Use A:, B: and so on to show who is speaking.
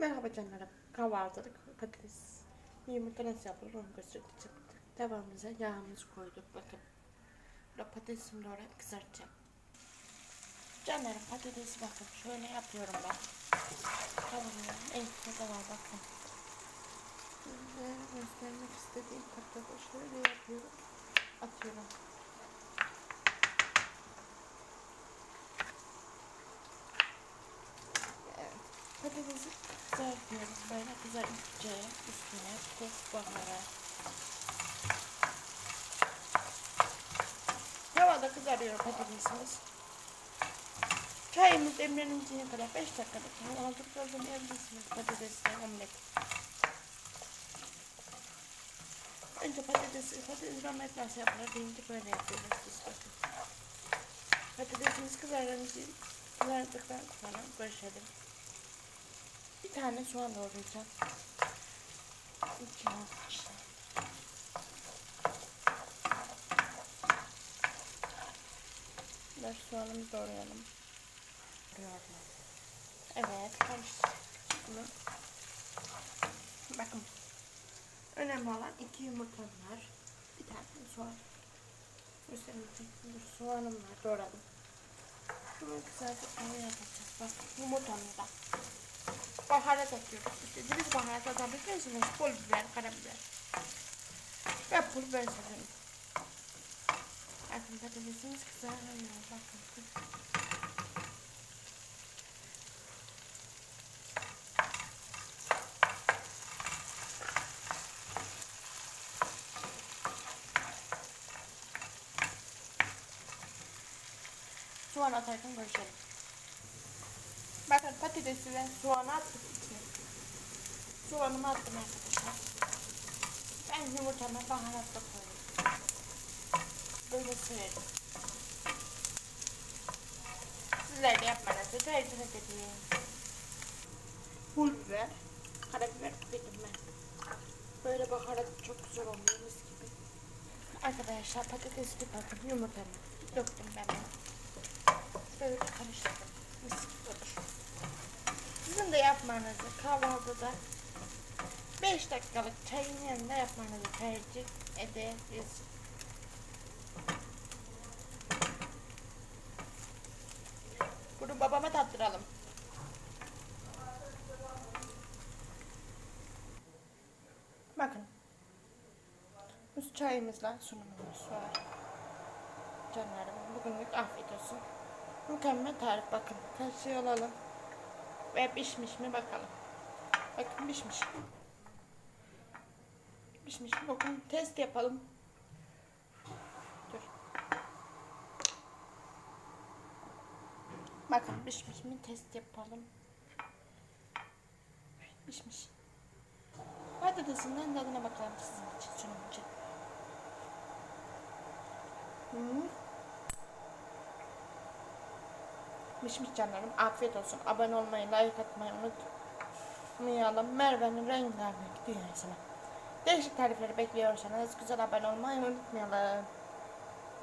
A: Merhaba canlarım. Kahvaltılık patates. Yumurta nasıl yapılır onu göstereceğim. Tavamıza yağımızı koyduk. Bakın. Burada patatesimi doğrayıp kızartacağım. Canlarım patatesi bakın. Şöyle yapıyorum ben. Tavamın en kısa var bakın. Size göstermek istediğim takdirde şöyle yapıyorum. Atıyorum. Evet. Patatesi kızartıyoruz. Böyle kızarınca üstüne tuz, baharat. Tavada kızarıyor patatesimiz. Çayımız demleninceye kadar 5 dakikada kahvaltılıkta hazırlayabilirsiniz patatesle omlet. Önce patatesi, patates omlet nasıl yapılır deyince böyle yapıyoruz biz bakın. Patatesimiz kızarınca, kızardıktan sonra görüşelim. Bir tane soğan doğrayacağım. İçine işte. Biraz soğanımızı doğrayalım. Evet, karıştırdık. Bakın. Önemli olan iki yumurtam var. Bir tane soğan. Üstelik soğanım var. Doğradım. Bunu güzelce onu yapacağız. Bak yumurtamı da. Baharat atıyoruz. İstediğiniz baharat atabilirsiniz. Pul biber, karabiber. Ve pul biber severim. Bakın patatesimiz kızarıyor. Bakın. Soğan atarken görüşelim. Bakın patatesi ve soğanı attık içine. Soğanımı attım arkadaşlar. Ben yumurtamı baharatla koydum. Böyle severim. Sizler de yapmanızı tercih ederim. Pul biber, karabiber koydum ben. Böyle baharat çok güzel oluyor mis gibi. Arkadaşlar patatesi bakın yumurtamı döktüm ben. Böyle karıştırdım. Mis gibi olur. De yapmanızı kahvaltıda 5 dakikalık çayın yanında yapmanızı tercih ederiz. Bunu babama tattıralım. Bakın. Bu çayımızla sunumumuz var. Canlarım bugünlük afiyet olsun. Mükemmel tarif bakın. Kaşığı alalım. Ve pişmiş mi bakalım. Bakın pişmiş. Pişmiş mi? Bakın test yapalım. Dur. Bakın pişmiş mi? Test yapalım. Pişmiş. Patatesinden tadına bakalım sizin için, sunum için. Hmm. Pişmiş canlarım. Afiyet olsun. Abone olmayı, like atmayı unutmayalım. Merve'nin rengarenk dünyasına. Değişik tarifleri bekliyorsanız güzel abone olmayı unutmayalım.